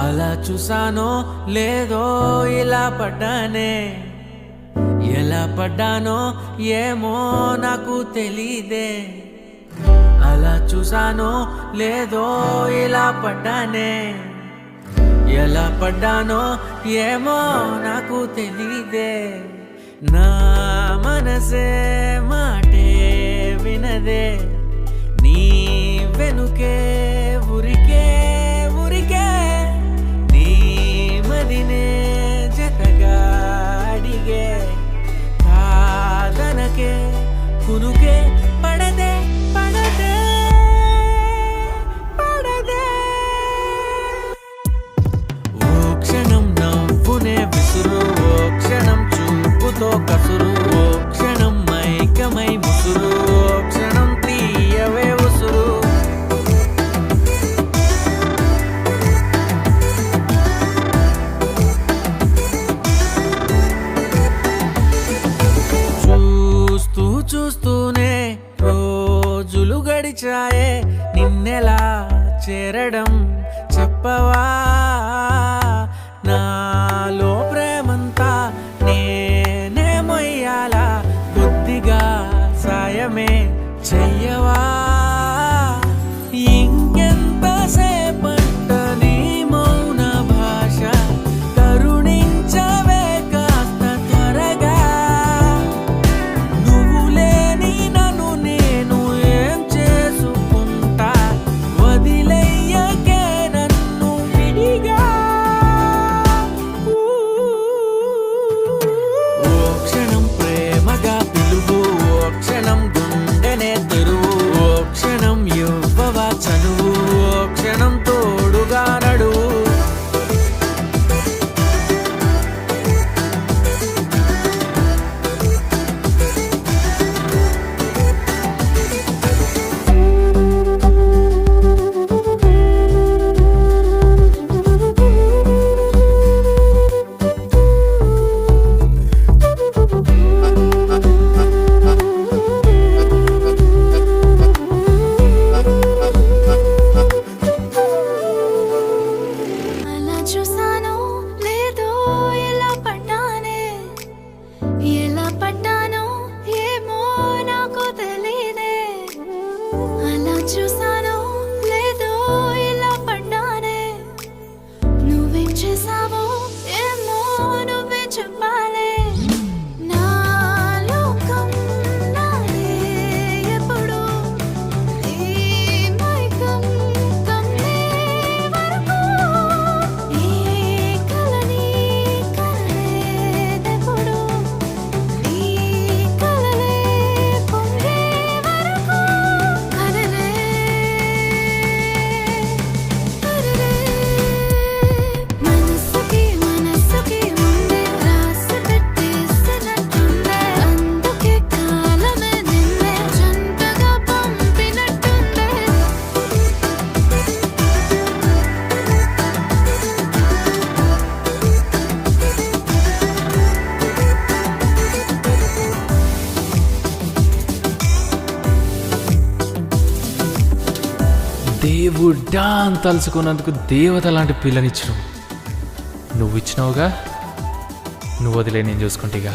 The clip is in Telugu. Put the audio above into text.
అలా చూసానో లేదో ఇలా పడ్డానే ఎలా పడ్డానో ఏమో నాకు తెలీదే అలా చూసానో లేదో ఇలా పడ్డానే ఎలా పడ్డానో ఏమో నాకు తెలీదే నా మనసే మాటే వినదే నీ కునుకే పడదే పడదే పడదే ఓ క్షణం నవ్వునే విసురు ఓ క్షణం చూపుతో గడిచాయే నిన్నెలా చేరడం చెప్పవా? చూసానో లేదో ఎలా పడ్డానే? ఎలా పడ్డానో ఏమో నాకు తెలియదే అలా చూసా దేవుడా అని తలుచుకున్నందుకు దేవత లాంటి పిల్లనిచ్చినావు నువ్వు ఇచ్చినావుగా? నువ్వు వదిలే నేను చూసుకుంటేగా